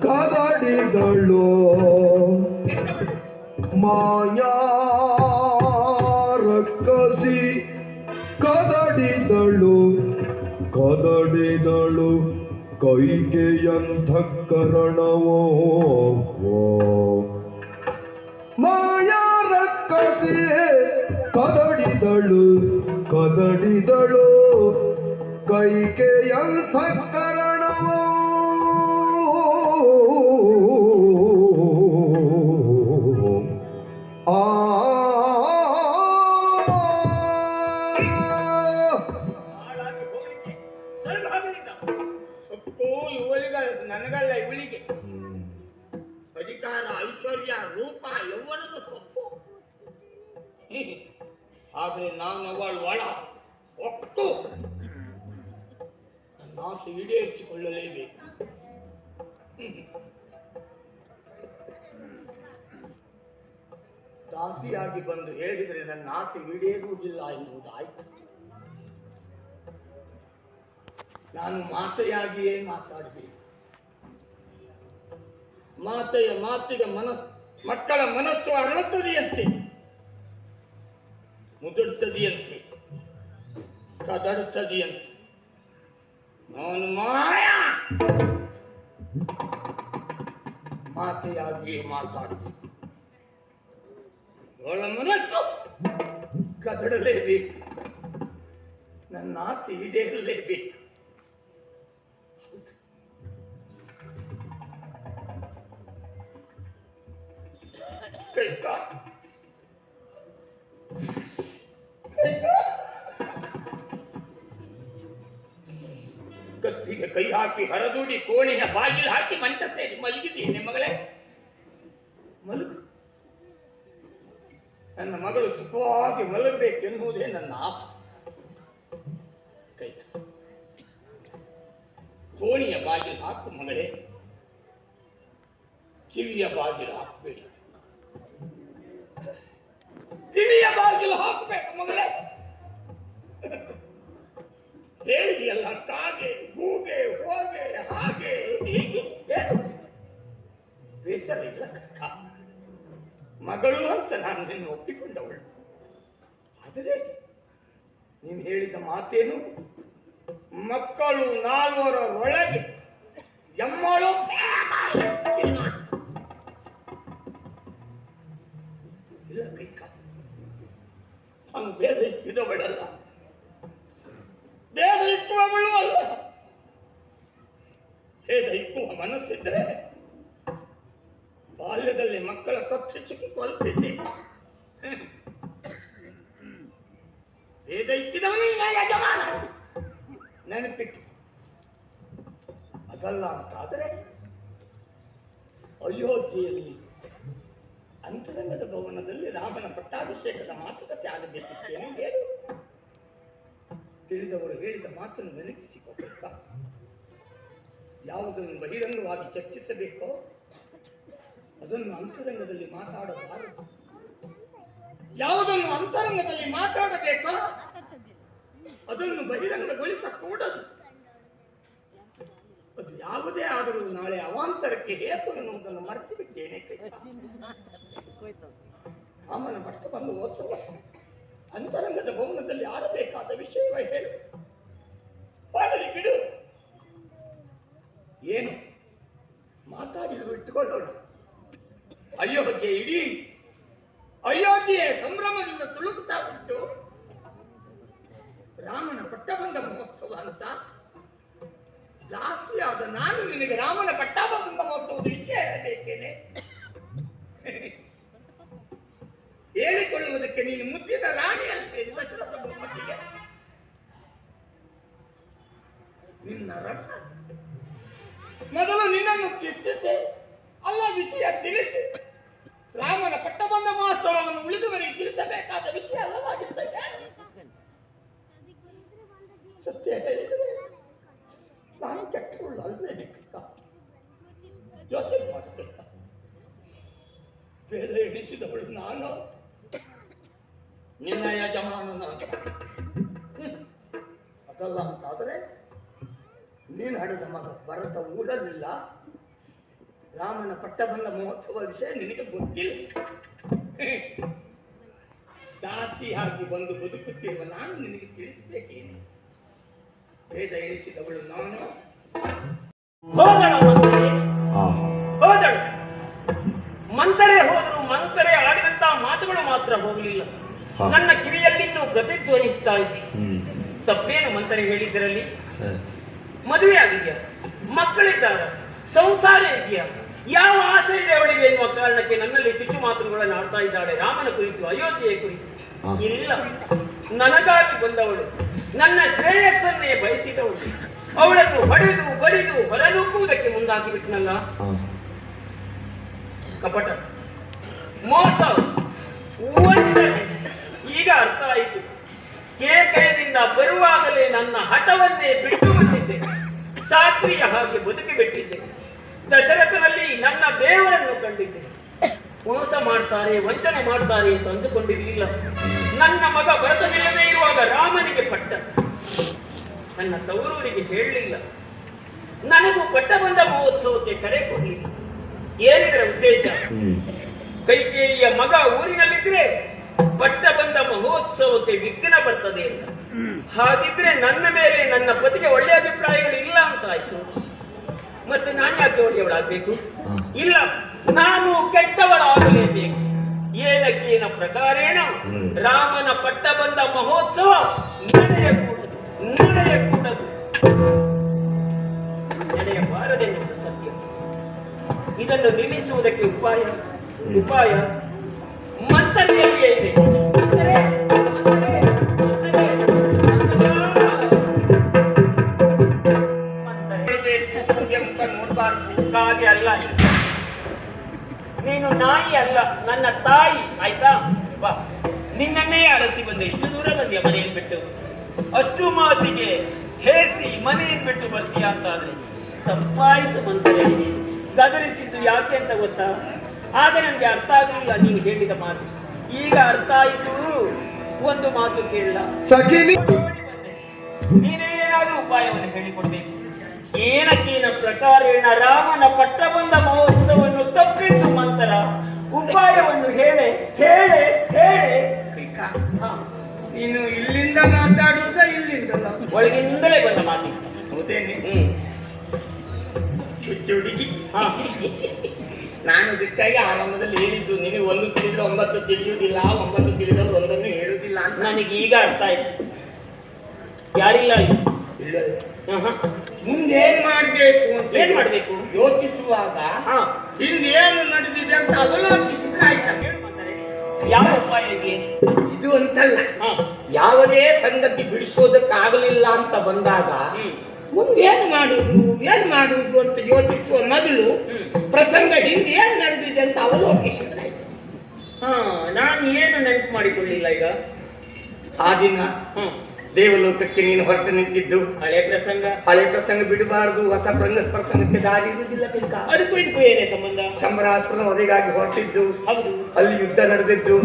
ಕದಡಿದಳು. ಮಾಯಾ ರಕ್ಕಸಿ ಕದಡಿದಳು. ಕದಡಿದಳು ಕರಣವೋ ಮಾಯಾ ರಕ್ಕಸಿ ಕದಡಿದಳು ಕದಡಿದಳು ಕೈಗೆಯಂತಃಕರಣವೋ ನನಗೆ ಆಗಲಿಲ್ಲ ಅಪ್ಪೋ ನನಗಲ್ಲ ಇವಳಿಗೆ. ಅಧಿಕಾರ ಐಶ್ವರ್ಯ, ರೂಪ, ಯೌವನದ ಸೊಪ್ಪು. ಆದ್ರೆ ನಾನು ಅವಳು ಒಳ ಒಟ್ಟು ನನ್ನ ಆಸೆ ಈಡೇರಿಸಿಕೊಳ್ಳಲೇಬೇಕು. ದಾಸಿಯಾಗಿ ಬಂದು ಹೇಳಿದರೆ ನನ್ನ ಆಸೆ ಈಡೇರುವುದಿಲ್ಲ ಎನ್ನುವುದಾಯ್ತು. ನಾನು ಮಾತೆಯಾಗಿಯೇ ಮಾತಾಡಬೇಕು. ಮಾತೆಯ ಮಾತಿಗೆ ಮನ, ಮಕ್ಕಳ ಮನಸ್ಸು ಅರಳುತ್ತದೆಯಂತೆ. ಮುದುಡುತ್ತದೆಯಂತೆ ಕದಡುತ್ತದೆಯಂತೆ. ನಾನು ಮಾಯ! ಮಾತೆಯಾಗಿಯೇ ಮಾತಾಡಬೇಕು. ಅವಳ ಮನಸ್ಸು ಕದಡಲೇಬೇಕು. ನನ್ನ ಆಸೆ ಈಡೇರಲೇಬೇಕು. ಕತ್ತಿಗೆ ಕೈ ಹಾಕಿ ಹರದೂಡಿ ಕೋಣೆಯ ಬಾಗಿಲು ಹಾಕಿ ಮಂಚ ಸೇರಿ ಮಲಗಿದ್ದೀನಿ ಮಗಳೇ? ಮಲಗು. ನನ್ನ ಮಗಳು ಸುಖವಾಗಿ ಮಲಗಬೇಕೆನ್ನುವುದೇ ನನ್ನ ಆಸೆ. ಕೈ ಕೋಣೆಯ ಬಾಗಿಲು ಹಾಕು ಮಗಳೇ. ಕಿವಿಯ ಬಾಗಿಲು ಹಾಕಬೇಡಿ. ಕಿವಿಯ ಬಾಗಿಲು ಹಾಕಬೇಕು ಮಗಳೇ ಹೇಳಿದೆಯಲ್ಲ, ಕಾಗೆ, ಗೂಗೆ, ಹೋಗೆ, ಹಾಗೆ, ಹೀಗೆ ಇಲ್ಲ ಕಕ್ಕ. ಮಗಳು ಅಂತ ನಾನು ನಿನ್ನ ಒಪ್ಪಿಕೊಂಡವಳು. ಆದರೆ ನೀನು ಹೇಳಿದ ಮಾತೇನು? ಮಕ್ಕಳು ನಾಲ್ವರ ಒಳಗೆ ಎಮ್ಮಳು ಇಲ್ಲ ಕೈಕ ನಾನು ಬೇರೆ ಇತ್ತಿದವಳಲ್ಲ ಬೇರೆ ಇಕ್ಕುವವಳು ಅಲ್ಲ. ಬೇರೆ ಇಕ್ಕುವ ಮನಸ್ಸಿದ್ರೆ ಬಾಲ್ಯದಲ್ಲಿ ಮಕ್ಕಳ ಕತ್ತಿಚ್ಚಿ ಕೊಲ್ತಿದ್ದೆ. ವೇದ ಇಕ್ಕಿದವನು ಈಗ ಯಜಮಾನ. ನೆನಪಿಟ್ಟು. ಅದಲ್ಲ ಅಂತಾದರೆ ಅಯೋಧ್ಯೆಯಲ್ಲಿ ಅಂತರಂಗದ ಭವನದಲ್ಲಿ ರಾಮನ ಪಟ್ಟಾಭಿಷೇಕದ ಮಾತುಕತೆ ಆಗಬೇಕಿತ್ತೇನೆ ಹೇಳಿ? ತಿಳಿದವರು ಹೇಳಿದ ಮಾತನ್ನು ನೆನಪಿಸಿಕೋಬೇಕಾ ಯಾವುದನ್ನು ಬಹಿರಂಗವಾಗಿ ಚರ್ಚಿಸಬೇಕೋ? ಅದನ್ನು ಅಂತರಂಗದಲ್ಲಿ ಮಾತಾಡಬಾರದು. ಯಾವುದನ್ನು ಅಂತರಂಗದಲ್ಲಿ ಮಾತಾಡಬೇಕೋ? ಅದನ್ನು ಬಹಿರಂಗಗೊಳಿಸಕೂಡದು. ಅದು ಯಾವುದೇ ಆದರೂ ನಾಳೆ ಅವಾಂತರಕ್ಕೆ ಹೇತು ಎನ್ನುವುದನ್ನು ಮರೆತು ಬಿದ್ದೇನೆ ಅಮ್ಮನ ಮಟ್ಟ ಬಂದು ಓದಿಸುವ ಅಂತರಂಗದ ಭವನದಲ್ಲಿ ಆಡಬೇಕಾದ ವಿಷಯವ ಹೇಳು. ಬಾಡಲಿ ಬಿಡು. ಏನು? ಮಾತಾಡಿದ್ರು ಇಟ್ಟುಕೊಳ್ಳೋಣ. ಅಯೋಧ್ಯೆ ಇಡೀ ಅಯೋಧ್ಯೆ ಸಂಭ್ರಮದಿಂದ ತುಳುಕುತ್ತಾ ಉಂಟು ರಾಮನ ಪಟ್ಟಬಂಧ ಮಹೋತ್ಸವ ಅಂತ. ಜಾಸ್ತಿಯಾದ ನಾನು ನಿನಗೆ ರಾಮನ ಪಟ್ಟಾಭಂಗ ಮಹೋತ್ಸವದ ವಿಷಯ ಹೇಳಬೇಕೇನೆ ಹೇಳಿಕೊಳ್ಳುವುದಕ್ಕೆ ನೀನು ಮುದ್ದಿನ ರಾಣಿ ಅಲ್ವೇ ದಶರಥ ಬೊಮ್ಮತ್ತಿಗೆ ನಿನ್ನ ರಸ ಮೊದಲು ನಿನ್ನನ್ನು ಕಿತ್ತಿದ್ದೆ ಅಲ್ಲ ವಿಷಯ ತಿಳಿಸಿ ರಾಮನ ಪಟ್ಟಬಂಧ ಮಹೋತ್ಸವವನ್ನು ಉಳಿದುವರೆಗೆ ತಿಳಿಸಬೇಕಾದ ವಿಷಯ ಅಲ್ಲವಾಗಿದ್ದ ಸತ್ಯ ಹೇಳಿದರೆ ನಾನು ಕೆಟ್ಟವಳು ಅಲ್ವೇ ನಿಕ್ಕ ಯೋಚನೆ ಮಾಡಬೇಕ ಬೇರೆ ಎಣಿಸಿದವಳು ನಾನು ನಿನ್ನ ಯಜಮಾನ ನಾನು ಹ್ಮ್. ಅದಲ್ಲ ಅಂತಾದರೆ ನೀನು ಹಡೆದ ಮಗ ಭರತ ಊಡಲಿಲ್ಲ ರಾಮನ ಪಟ್ಟಬಂಧ ಮಹೋತ್ಸವ ವಿಷಯ ನಿನಗೆ ಗೊತ್ತಿಲ್ಲ. ದಾಸಿಯಾಗಿ ಬಂದು ಬದುಕುತ್ತಿರುವ ನಾನು ನಿನಗೆ ತಿಳಿಸಬೇಕೇನು? ಭೇದ ಎಣಿಸಿದವಳು ನಾನು. ಹೋದಳು ಮಂತರೆ ಹೋದರು ಮಂತರೆ ಆಡಿದಂತ ಮಾತುಗಳು ಮಾತ್ರ ಹೋಗಲಿಲ್ಲ. ನನ್ನ ಕಿವಿಯಲ್ಲಿನ್ನೂ ಪ್ರತಿಧ್ವನಿಸ್ತಾ ಇದೆ. ಹ್ಮ್. ತಪ್ಪೇನು ಮಂತರೆ ಹೇಳಿದ್ದರಲ್ಲಿ. ಮದುವೆ ಆಗಿದೆಯಾ ಮಕ್ಕಳಿದ್ದಾರೆ. ಸಂಸಾರ ಇದೆಯಾ? ಯಾವ ಆಸೆ ಇದೆ ಅವಳಿಗೆ ಎನ್ನುವ ಕಾರಣಕ್ಕೆ ನನ್ನಲ್ಲಿ ಚುಚ್ಚು ಮಾತುಗಳನ್ನು ಆಡ್ತಾ ಇದ್ದಾಳೆ. ರಾಮನ ಕುರಿತು ಅಯೋಧ್ಯೆಯ ಕುರಿತು. ಇಲ್ಲ. ನನಗಾಗಿ ಬಂದವಳು. ನನ್ನ ಶ್ರೇಯಸ್ಸನ್ನೇ ಬಯಸಿದವಳು. ಅವಳನ್ನು ಹೊಡೆದು ಬಡಿದು ಮುಂದಾಗಿ ಬಿಟ್ಟನಲ್ಲ ಕಪಟ. ಮೋಸ. ಈಗ ಅರ್ಥ ಆಯಿತು. ಕೇಕಯದಿಂದ ಬರುವಾಗಲೇ ನನ್ನ ಹಠವನ್ನೇ ಬಿಟ್ಟು ಬಂದಿದ್ದೆ. ಸಾತ್ವಿಯ ಹಾಗೆ ಬದುಕಿ ಬಿಟ್ಟಿದ್ದೆ. ದಶರಥನಲ್ಲಿ ನನ್ನ ದೇವರನ್ನು ಕಂಡಿದ್ದೆ. ಮೋಸ ಮಾಡ್ತಾರೆ ವಂಚನೆ ಮಾಡ್ತಾರೆ ಅಂತ ಅಂದುಕೊಂಡಿರಲಿಲ್ಲ. ನನ್ನ ಮಗ ಭರತನಿಲ್ಲದೆ ಇರುವಾಗ ರಾಮನಿಗೆ ಪಟ್ಟ. ನನ್ನ ತವರೂರಿಗೆ ಹೇಳಲಿಲ್ಲ. ನನಗೂ ಪಟ್ಟಬಂಧ ಮಹೋತ್ಸವಕ್ಕೆ ಕರೆ ಕೊಡಲಿಲ್ಲ. ಏನಿದರ ಉದ್ದೇಶ? ಕೈಕೇಯಿಯ ಮಗ ಊರಿನಲ್ಲಿದ್ರೆ ಪಟ್ಟ ಬಂದ ಮಹೋತ್ಸವಕ್ಕೆ ವಿಘ್ನ ಬರ್ತದೆ ಅಂತ ಹಾಗಿದ್ರೆ ನನ್ನ ಮೇಲೆ ನನ್ನ ಪತಿಗೆ ಒಳ್ಳೆ ಅಭಿಪ್ರಾಯಗಳು ಇಲ್ಲ ಅಂತ ಆಯ್ತು ಮತ್ತೆ ನಾನು ಯಾಕೆ ಒಳ್ಳೆಯವಳಾಗಬೇಕು. ಇಲ್ಲ ನಾನು ಕೆಟ್ಟವಳಾಗಲೇಬೇಕು. ಏನಕ್ಕೇನ ಪ್ರಕಾರೇಣ ರಾಮನ ಪಟ್ಟ ಬಂದ ಮಹೋತ್ಸವ ನಡೆಯಕೂಡದು ನಡೆಯಕೂಡದು. ನಡೆಯಬಾರದೆನ್ನುವುದು ಸತ್ಯ. ಇದನ್ನು ನಿಲ್ಲಿಸುವುದಕ್ಕೆ ಉಪಾಯ ಉಪಾಯ ಮಂತರಿಯಲ್ಲಿಯೇ ಇದೆ ಹಾಗೆ ಅಲ್ಲ. ನೀನು ನಾಯಿ ಅಲ್ಲ ನನ್ನ ತಾಯಿ ಆಯ್ತಾ? ಬಾ. ನಿನ್ನನ್ನೇ ಅರಸಿ ಬಂದೆ. ಎಷ್ಟು ದೂರ ಬಂದ್ಯಾ ಮನೆಯಲ್ಲಿ ಬಿಟ್ಟು? ಅಷ್ಟು ಮಾತಿಗೆ ಹೇಸಿ ಮನೆಯನ್ನು ಬಿಟ್ಟು ಬರ್ತೀಯ ಅಂತಾದ್ರೆ ತಪ್ಪಾಯಿತು ಮಂತ್ರಿ ಗದರಿಸಿದ್ದು ಯಾಕೆ ಅಂತ ಗೊತ್ತಾ? ಆಗ ನನಗೆ ಅರ್ಥ ಆಗಲಿಲ್ಲ ನೀನು ಹೇಳಿದ ಮಾತು. ಈಗ ಅರ್ಥ ಆಯಿತು ಒಂದು ಮಾತು ಕೇಳಲ್ಲ ನೀನೇನಾದ್ರೂ ಉಪಾಯವನ್ನು ಹೇಳಿಕೊಡ್ಬೇಕು. ಏನಕ್ಕೇನ ಪ್ರಕಾರೇಣ ರಾಮನ ಪಟ್ಟಬಂಧ ಮಹೋತ್ಸವವನ್ನು ತಪ್ಪಿಸು ಮಂತರ. ಉಪಾಯವನ್ನು ಹೇಳೆ ಹೇಳೆ ಹೇಳೆ. ನೀನು ಇಲ್ಲಿಂದ ಮಾತಾಡುವುದ ಇಲ್ಲಿಂದ ಒಳಗಿಂದಲೇ ಬಂದ ಮಾತಿ. ಹೌದೇನೆ ಹುಡುಗಿ ಹಾ. ನಾನು ಇದಕ್ಕಾಗಿ ಆರಂಭದಲ್ಲಿ ಹೇಳಿದ್ದು ನಿನಗೆ ಒಂದು ತಿಳಿದ್ರೆ ಒಂಬತ್ತು ತಿಳಿಯುವುದಿಲ್ಲ ಒಂಬತ್ತು ತಿಳಿದವರು ಒಂದನ್ನು ಹೇಳುವುದಿಲ್ಲ ಅಂತ. ನನಗೆ ಈಗ ಅರ್ಥ ಆಯ್ತು. ಯಾರಿಲ್ಲ. ಮುಂದೇನ್ ಮಾಡ್ಬೇಕು ಅಂತ ಏನ್ ಮಾಡ್ಬೇಕು? ಯೋಚಿಸುವಾಗ ಹಾ. ಏನು ನಡೆದಿದೆ ಅಂತ ಅವಲೋಕಿಸಿದ್ರೆ ಆಯ್ತಾ. ಯಾವ ಉಪಾಯ ಇದು? ಅಂತಲ್ಲ. ಹಾ. ಯಾವುದೇ ಸಂಗತಿ ಬಿಡಿಸೋದಕ್ಕಾಗಲಿಲ್ಲ ಅಂತ ಬಂದಾಗ ಹ್ಮ್ ಮುಂದೇನು ಮಾಡುವುದು ಏನ್ ಮಾಡುವುದು ಅಂತ ಯೋಚಿಸುವ ಮೊದಲು ಪ್ರಸಂಗ ಹಿಂದೆ ಏನ್ ನಡೆದಿದೆ ಅಂತ ಅವಲೋಕಿಸಿದ್ರೆ. ಹಾ ನಾನು ಏನು ನೆನಪು ಮಾಡಿಕೊಳ್ಳಿಲ್ಲ ಈಗ? ಆ ದಿನ ದೇವಲೋಕಕ್ಕೆ ನೀನು ಹೊರಟು ನಿಂತಿದ್ದು. ಹಳೆ ಪ್ರಸಂಗ. ಹಳೆ ಪ್ರಸಂಗ ಬಿಡಬಾರದು ಹೊಸ ಪ್ರಂಗ ಪ್ರಸಂಗಕ್ಕೆ ದಾರಿ ಇರುವುದಿಲ್ಲ ಬೇಕಾ? ಅದಕ್ಕೂ ಇದಕ್ಕೂ ಏನೇ ಸಂಬಂಧ? ವಧೆಗಾಗಿ ಹೊರಟಿದ್ದು. ಹೌದು. ಅಲ್ಲಿ ಯುದ್ಧ ನಡೆದಿದ್ದು.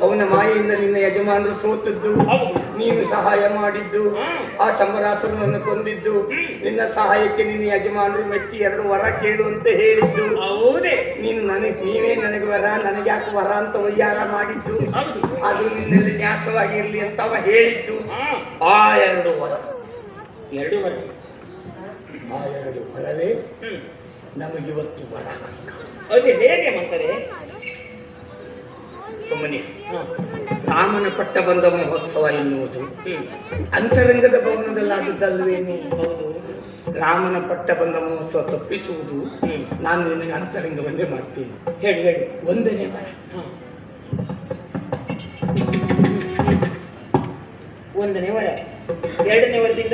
ಅವನ ಮಾಯೆಯಿಂದ ನಿನ್ನ ಯಜಮಾನರು ಸೋತದ್ದು. ಹೌದು. ನೀನು ಸಹಾಯ ಮಾಡಿದ್ದು. ಆ ಶಂಬರಾಸುರನನ್ನು ಕೊಂದಿದ್ದು. ನಿನ್ನ ಸಹಾಯಕ್ಕೆ ನಿನ್ನ ಯಜಮಾನರು ಮೆಚ್ಚಿ ಎರಡು ವರ ಕೇಳು ಅಂತ ಹೇಳಿದ್ದು. ನೀನು ನನಗೆ ನೀವೇ ನನಗೆ ವರ ನನಗೆ ಯಾಕೆ ವರ ಅಂತ ವಯ್ಯಾರ ಮಾಡಿದ್ದು? ಅದು ನಿನ್ನಲ್ಲಿ ನ್ಯಾಸವಾಗಿರ್ಲಿ ಅಂತ ಅವ ಹೇಳಿದ್ದು. ಆ ಎರಡು ವರ. ಎರಡೂವರೆ ಆ ಎರಡು ವರವೇ ನಮಗಿವತ್ತು ವರ. ಅದು ಹೇಗೆ ಮಂತಾರೆ ಸುಮ್ಮನೆ. ರಾಮನ ಪಟ್ಟ ಬಂದ ಮಹೋತ್ಸವ ಎನ್ನುವುದು. ಅಂತರಂಗದ ಭವನದಲ್ಲಾದದ್ದಲ್ವೇನು? ಹೌದು. ರಾಮನ ಪಟ್ಟ ಬಂದ ಮಹೋತ್ಸವ ತಪ್ಪಿಸುವುದು. ನಾನು ನಿನಗೆ ಅಂತರಂಗವನ್ನೇ ಮಾಡ್ತೀನಿ. ಹೇಳಿ ಹೇಳಿ. ಒಂದನೇ ವರ ಒಂದನೇ ವರ. ಎರಡನೇ ವರದಿಂದ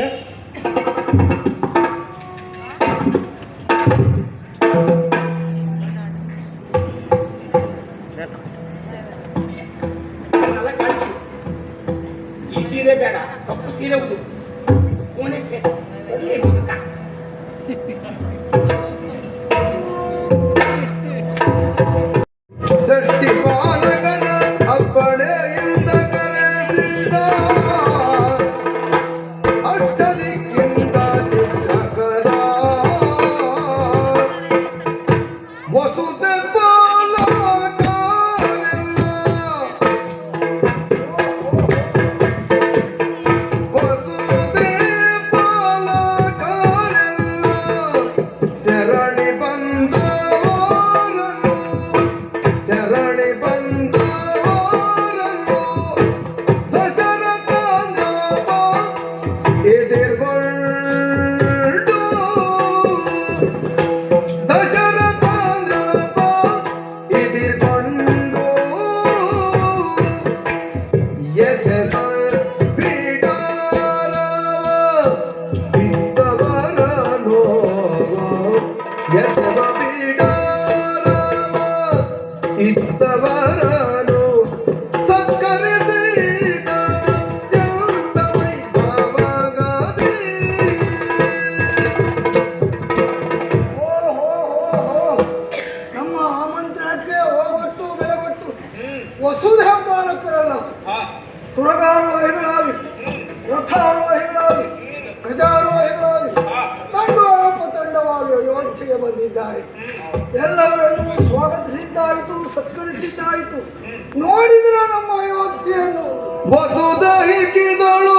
ಅಯೋಧ್ಯೆಯನ್ನು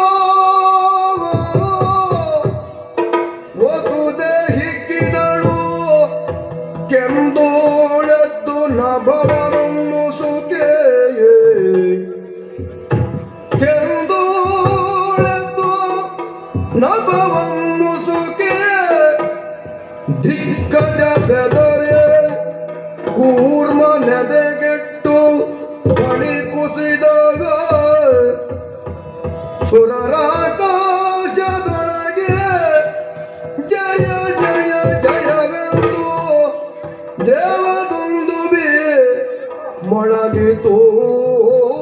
Oh.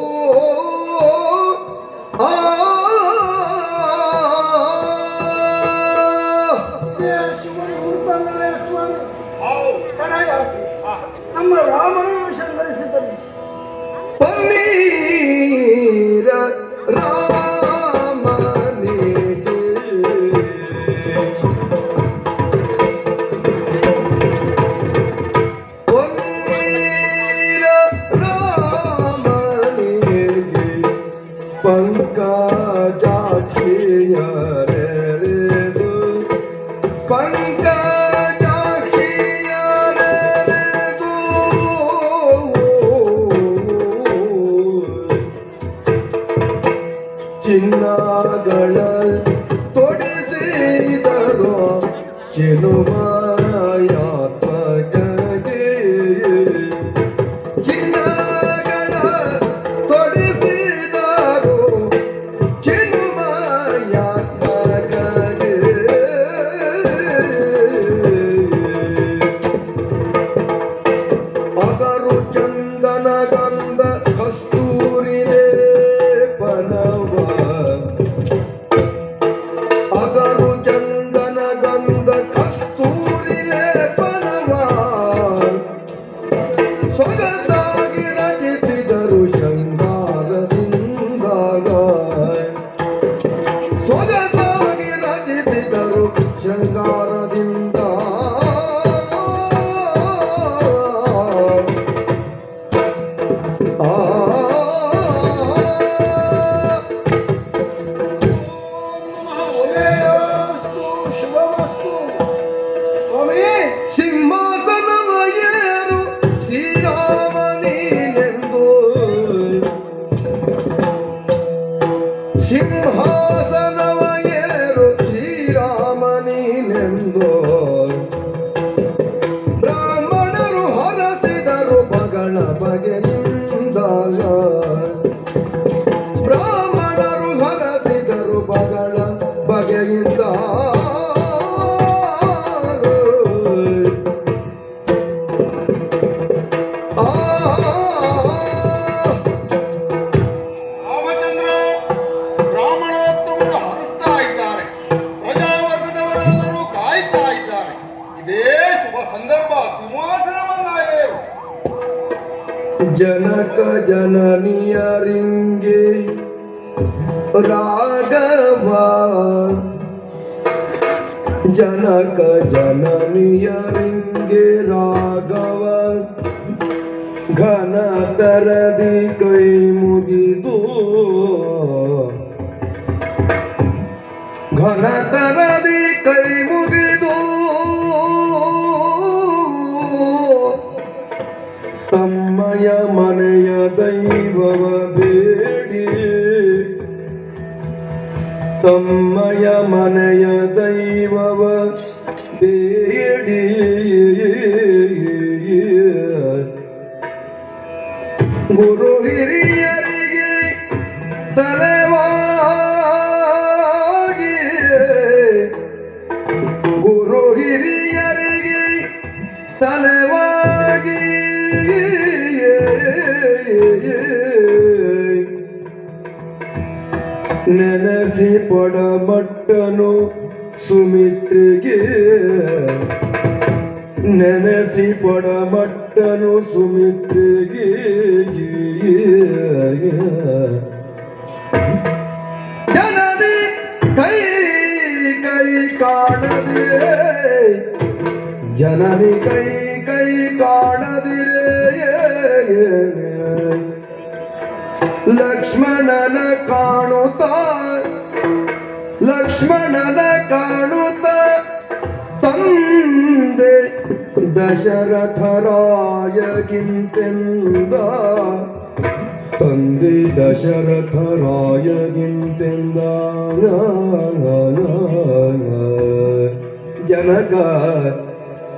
ಎಂದು ಜನಕ ಜನನಿಯರಿಂಗೆ ರಾಘವ ಘನ ತರದಿ ಕೈ ಮುಗಿದು ಘನ ತರದಿ ಕೈ ಮುಗಿದು ತಮ್ಮಯ ಮನೆಯ ದೈವವ ಬೇಡಿ ತಮ್ಮಯ ಮನೆಯ ನೆನೆಸಿ ಪಡಮಟ್ಟನು ಸುಮಿತ್ರಿಗೆ. ನೆನೆಸಿ ಪಡಮಟ್ಟನು ಸುಮಿತ್ರೆಗೆ. ಜನರಿ ಕೈ ಕೈ ಕಾಣದಿರೆ. ಜನರಿ ಕೈ ಕೈ ಕಾಣದಿರೇ. ಲಕ್ಷ್ಮಣನ ಕಾಣುತ್ತ. ಲಕ್ಷ್ಮಣನ ಕಾಣುತ್ತ. ತಂದೆ ದಶರಥರಾಯಗಿಂತೆಂದ. ತಂದೆ ದಶರಥರಾಯಗಿಂತೆಂದ. ಜನಕ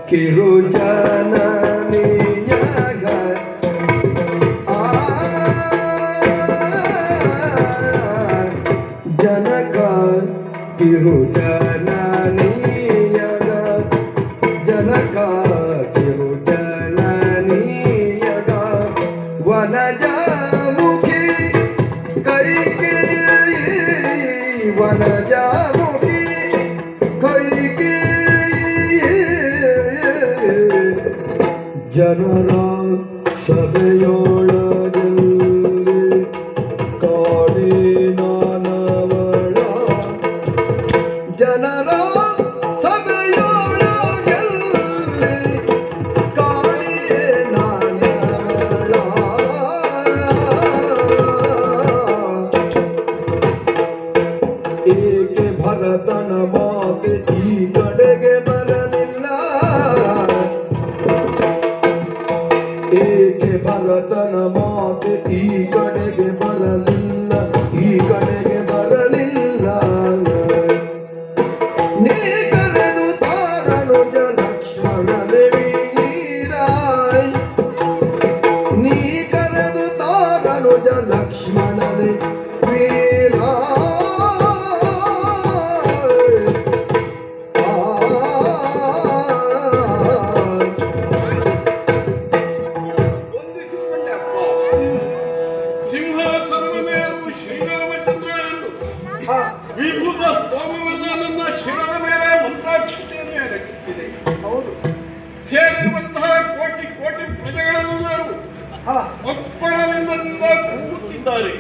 ಕಿರು ಜನನಿಯಗ one. ಏಕೆ ಭರತನ ಮಾತೆ ಈ ಸೇರಿರುವಂತಹ ಕೋಟಿ ಕೋಟಿ ಪ್ರಜೆಗಳೆಲ್ಲರೂ ಹಾ. ಒಪ್ಪಳದಿಂದ ಕೂಗುತ್ತಿದ್ದಾರೆ.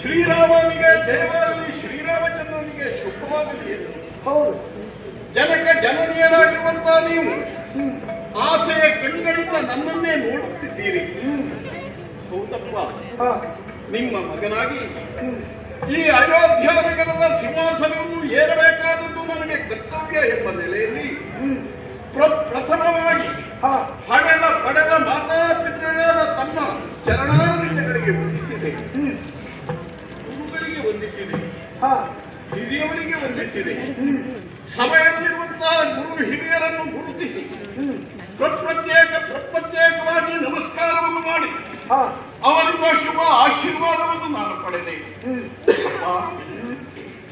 ಶ್ರೀರಾಮನಿಗೆ ಜಯವಾಗಲಿ ಶ್ರೀರಾಮಚಂದ್ರನಿಗೆ ಶುಭವಾಗಲಿ. ಹೌದು. ಜನಕ ಜನನೀಯರಾಗಿರುವಂತಹ ನೀವು ಆಸೆಯ ಕಣ್ಗಳಿಂದ ನನ್ನನ್ನೇ ನೋಡುತ್ತಿದ್ದೀರಿ. ಹೌದಪ್ಪ. ನಿಮ್ಮ ಮಗನಾಗಿ ಈ ಅಯೋಧ್ಯ ನಗರದ ಸಿಂಹಾಸನವನ್ನು ಏರಬೇಕಾದದ್ದು ನನಗೆ ಕರ್ತವ್ಯ ಎಂಬ ನೆಲೆಯಲ್ಲಿ ಪ್ರಥಮವಾಗಿ ಹಣದ ಪಡೆದ ಮಾತಾ ಪಿತೃಗಳಾದ ತಮ್ಮ ಚರಣಾರವಿಂದಗಳಿಗೆ ವಂದಿಸಿದೆ. ಗುರುಗಳಿಗೆ ವಂದಿಸಿದೆ. ಹಾ. ಹಿರಿಯವರಿಗೆ ವಂದಿಸಿದೆ. ಸಭೆಯಲ್ಲಿರುವಂತಹ ಗುರು ಹಿರಿಯರನ್ನು ಗುರುತಿಸಿ. ಪ್ರತ್ಯೇಕ ಪ್ರತ್ಯೇಕವಾಗಿ ನಮಸ್ಕಾರವನ್ನು ಮಾಡಿ. ಹಾ. ಅವರಿಂದ ಶುಭ ಆಶೀರ್ವಾದವನ್ನು ನಾನು ಪಡೆದೆ.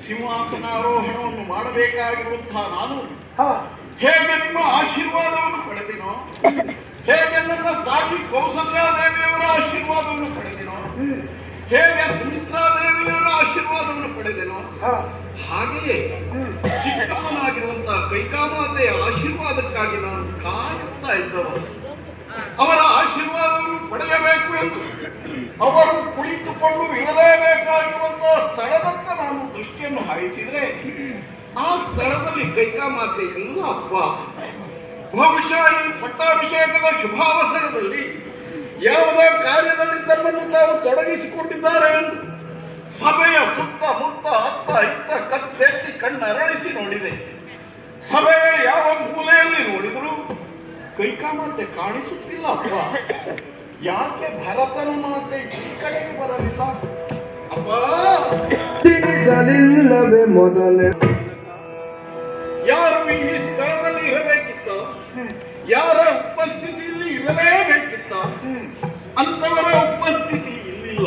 ಸಿಂಹಾಸನಾರೋಹಣವನ್ನು ಮಾಡಬೇಕಾಗಿರುವಂತಹ ನಾನು ಹಾ. ಹೇಗೆ ನಿಮ್ಮ ಆಶೀರ್ವಾದವನ್ನು ಪಡೆದಿನೋ? ಹೇಗೆ ನನ್ನ ತಾಯಿ ಕೌಸಲ್ಯಾದೇವಿಯವರ ಆಶೀರ್ವಾದವನ್ನು ಪಡೆದಿನೋ? ಹೇಗೆ ಸುಮಿತ್ರಾದೇವಿಯವರ ಆಶೀರ್ವಾದವನ್ನು ಪಡೆದೆನೋ? ಹಾಗೆಯೇ ಚಿಕ್ಕಮ್ಮನಾಗಿರುವಂತಹ ಕೈಕಾಮಾತೆಯ ಆಶೀರ್ವಾದಕ್ಕಾಗಿ ನಾನು ಕಾಯುತ್ತಾ ಇದ್ದವ ಅವರ ಆಶೀರ್ವಾದವನ್ನು ಪಡೆಯಬೇಕು ಎಂದು ಅವರು ಕುಳಿತುಕೊಂಡು ಇರಲೇಬೇಕಾಗಿರುವಂತಹ ಸ್ಥಳದತ್ತ ನಾನು ದೃಷ್ಟಿಯನ್ನು ಹಾಯಿಸಿದ್ರೆ ಆ ಸ್ಥಳದಲ್ಲಿ ಕೈಕಾಮಾತೆ ಇಲ್ಲ ಅಪ್ಪ ಬಹುಶಃ ಈ ಪಟ್ಟಾಭಿಷೇಕದ ಶುಭಾವಸರದಲ್ಲಿ ಯಾವುದೇ ಕಾರ್ಯದಲ್ಲಿ ತಮ್ಮನ್ನು ತಾವು ತೊಡಗಿಸಿಕೊಂಡಿದ್ದಾರೆ. ಸಭೆಯ ಸುತ್ತ ಮುತ್ತ ಅತ್ತ ಇತ್ತ ಕತ್ತೆತ್ತಿ ಕಣ್ಣರಳಿಸಿ ನೋಡಿದೆ. ಸಭೆಯ ಯಾವ ಮೂಲೆಯಲ್ಲಿ ನೋಡಿದರು ಕೈಕಾ ಮಾತೆ ಕಾಣಿಸುತ್ತಿಲ್ಲ ಅಪ್ಪ. ಯಾಕೆ ಭರತನ ಮಾತೆ ಈ ಕಡೆಗೆ ಬರಲಿಲ್ಲ? ಅಪ್ಪ! ಮೊದಲೇ. ಯಾರು ಈ ಸ್ಥಳದಲ್ಲಿ ಇರಬೇಕಿತ್ತು? ಯಾರ ಉಪಸ್ಥಿತಿಯಲ್ಲಿ ಇರಲೇಬೇಕಿತ್ತ? ಅಂತವರ ಉಪಸ್ಥಿತಿ ಇಲ್ಲಿಲ್ಲ.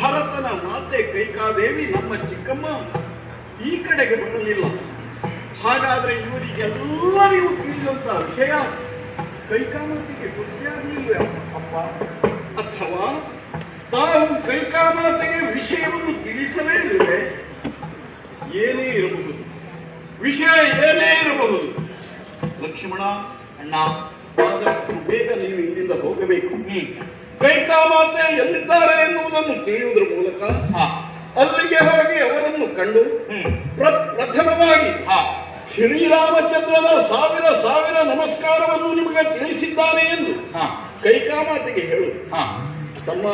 ಭರತನ ಮಾತೆ ಕೈಕಾದೇವಿ ನಮ್ಮ ಚಿಕ್ಕಮ್ಮ ಈ ಕಡೆಗೆ ಬರಲಿಲ್ಲ. ಹಾಗಾದ್ರೆ ಇವರಿಗೆಲ್ಲರಿಗೂ ತಿಳಿದಂತ ವಿಷಯ ಕೈಕಾಮಾತೆಗೆ ಗೊತ್ತಾಗಲಿಲ್ಲ ಅಪ್ಪ. ಅಥವಾ ತಾವು ಕೈಕಾಮಾತೆಗೆ ವಿಷಯವನ್ನು ತಿಳಿಸಲೇ ಇಲ್ಲವೇ? ಏನೇ ಇರಬಹುದು. ವಿಷಯ ಏನೇ ಇರಬಹುದು. ಲಕ್ಷ್ಮಣ ಅಣ್ಣ ಆದಷ್ಟು ಬೇಗ ನೀವು ಇಲ್ಲಿಂದ ಹೋಗಬೇಕು. ಕೈಕಾಮಾತೆ ಎಲ್ಲಿದ್ದಾರೆ ಎನ್ನುವುದನ್ನು ತಿಳಿಯುವುದರ ಮೂಲಕ ಹಾ. ಅಲ್ಲಿಗೆ ಹೋಗಿ ಅವರನ್ನು ಕಂಡು ಪ್ರ- ಪ್ರಥಮವಾಗಿ ಶ್ರೀರಾಮಚಂದ್ರನ ಸಾವಿರ ಸಾವಿರ ನಮಸ್ಕಾರವನ್ನು ನಿಮಗೆ ತಿಳಿಸಿದ್ದಾನೆ ಎಂದು ಹಾ. ಕೈಕಾಮಾತೆಗೆ ಹೇಳು. ತಮ್ಮ ತಮ್ಮ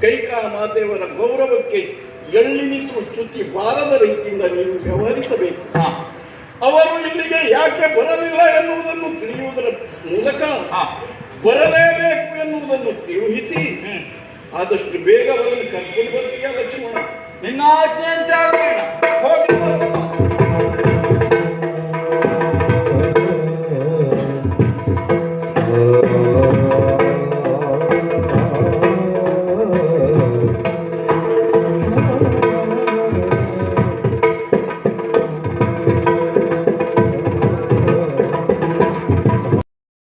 ಕೈಕಾಮಾತೆಯವರ ಗೌರವಕ್ಕೆ ಎಳ್ಳಿನಿತು ಚ್ಯುತಿ ಬಾರದ ರೀತಿಯಿಂದ ನೀವು ವ್ಯವಹರಿಸಬೇಕು. ಅವರು ಇಲ್ಲಿಗೆ ಯಾಕೆ ಬರಲಿಲ್ಲ ಎನ್ನುವುದನ್ನು ತಿಳಿಯುವುದರ ಮೂಲಕ ಬರಲೇಬೇಕು ಎನ್ನುವುದನ್ನು ತಿಳಿಸಿ ಹ್ಮ್. ಆದಷ್ಟು ಬೇಗ ಅವರನ್ನು ಕರ್ಕೊಂಡು ಬರ್ತೀಯ ಲಕ್ಷ್ಮಣ? ನಿನ್ನ ಆಜ್ಞೆಯಂತೆ